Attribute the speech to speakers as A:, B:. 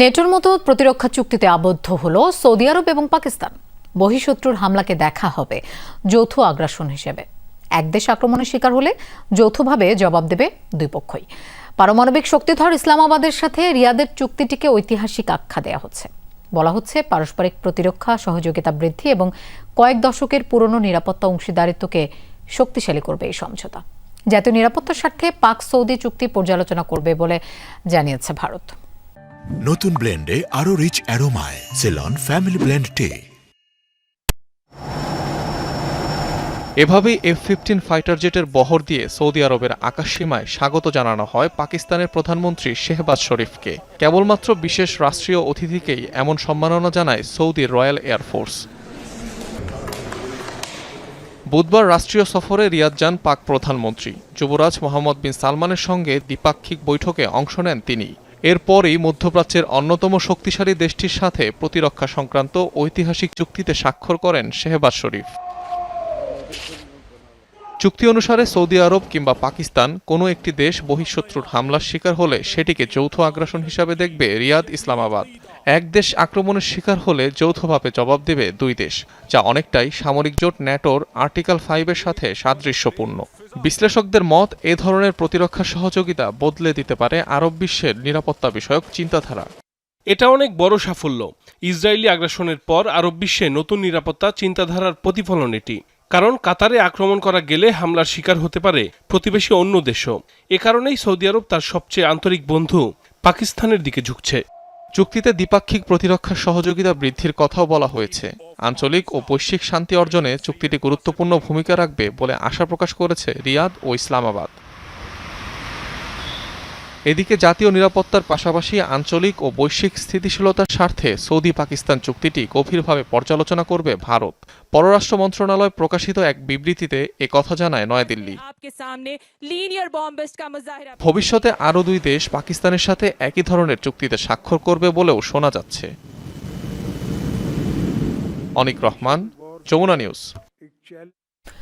A: নেটোর মতো প্রতিরক্ষা চুক্তিতে আবদ্ধ হল সৌদি আরব এবং পাকিস্তান। বহিঃশত্রুর হামলাকে দেখা হবে যৌথ আগ্রাসন হিসেবে। এক দেশ আক্রমণের শিকার হলে যৌথভাবে জবাব দেবে দুই পক্ষই। পারমাণবিক শক্তিধর ইসলামাবাদের সাথে রিয়াদের চুক্তিটিকে ঐতিহাসিক আখ্যা দেওয়া হচ্ছে। বলা হচ্ছে, পারস্পরিক প্রতিরক্ষা, সহযোগিতা বৃদ্ধি এবং কয়েক দশকের পুরনো নিরাপত্তা অংশীদারিত্বকে শক্তিশালী করবে এই সমঝোতা। জাতীয় নিরাপত্তার স্বার্থে পাক সৌদি চুক্তি পর্যালোচনা করবে বলে জানিয়েছে ভারত।
B: নতুন ব্লেন্ডে আরও রিচ অ্যারোমায় সেলন ফ্যামিলি ব্লেন্ড টে
C: এভাবেই এফ ফিফটিন ফাইটার জেটের বহর দিয়ে সৌদি আরবের আকাশসীমায় স্বাগত জানানো হয় পাকিস্তানের প্রধানমন্ত্রী শেহবাজ শরীফকে। কেবলমাত্র বিশেষ রাষ্ট্রীয় অতিথিকেই এমন সম্মাননা জানায় সৌদি রয়্যাল এয়ারফোর্স বুধবার রাষ্ট্রীয় সফরে রিয়াদ যান পাক প্রধানমন্ত্রী। যুবরাজ মোহাম্মদ বিন সালমানের সঙ্গে দ্বিপাক্ষিক বৈঠকে অংশ নেন তিনি। এরপরই মধ্যপ্রাচ্যের অন্যতম শক্তিশালী দেশটির সাথে প্রতিরক্ষা সংক্রান্ত ঐতিহাসিক চুক্তিতে স্বাক্ষর করেন শেহবাজ শরীফ। চুক্তি অনুসারে সৌদি আরব কিংবা পাকিস্তান কোনো একটি দেশ বহিঃশত্রুর হামলার শিকার হলে সেটিকে যৌথ আগ্রাসন হিসাবে দেখবে রিয়াদ ইসলামাবাদ। এক দেশ আক্রমণের শিকার হলে যৌথভাবে জবাব দেবে দুই দেশ, যা অনেকটাই সামরিক জোট ন্যাটোর আর্টিকেল ফাইভের সাথে সাদৃশ্যপূর্ণ। বিশ্লেষকদের মত, এ ধরনের প্রতিরক্ষা সহযোগিতা বদলে দিতে পারে আরব বিশ্বের নিরাপত্তা বিষয়ক চিন্তাধারা।
D: এটা অনেক বড় সাফল্য। ইসরায়েলি আগ্রাসনের পর আরব বিশ্বে নতুন নিরাপত্তা চিন্তাধারার প্রতিফলন এটি। কারণ কাতারে আক্রমণ করা গেলে হামলার শিকার হতে পারে প্রতিবেশী অন্য দেশও। এ কারণেই সৌদি আরব তার সবচেয়ে আন্তরিক বন্ধু পাকিস্তানের দিকে ঝুঁকছে।
C: চুক্তিতে দ্বিপাক্ষিক প্রতিরক্ষা সহযোগিতা বৃদ্ধির কথাও বলা হয়েছে। আঞ্চলিক ও বৈশ্বিক শান্তি অর্জনে চুক্তিটি গুরুত্বপূর্ণ ভূমিকা রাখবে বলে আশা প্রকাশ করেছে রিয়াদ ও ইসলামাবাদ। এদিকে জাতীয় নিরাপত্তার পাশাপাশি আঞ্চলিক ও বৈশ্বিক স্থিতিশীলতার স্বার্থে সৌদি পাকিস্তান চুক্তিটি গভীরভাবে পর্যালোচনা করবে ভারত। পররাষ্ট্র মন্ত্রণালয় প্রকাশিত এক বিবৃতিতে এ কথা জানায় নয়াদিল্লি। ভবিষ্যতে আরও দুই দেশ পাকিস্তানের সাথে একই ধরনের চুক্তিতে স্বাক্ষর করবে বলেও শোনা যাচ্ছে। অনিক রহমান যমুনা নিউজ।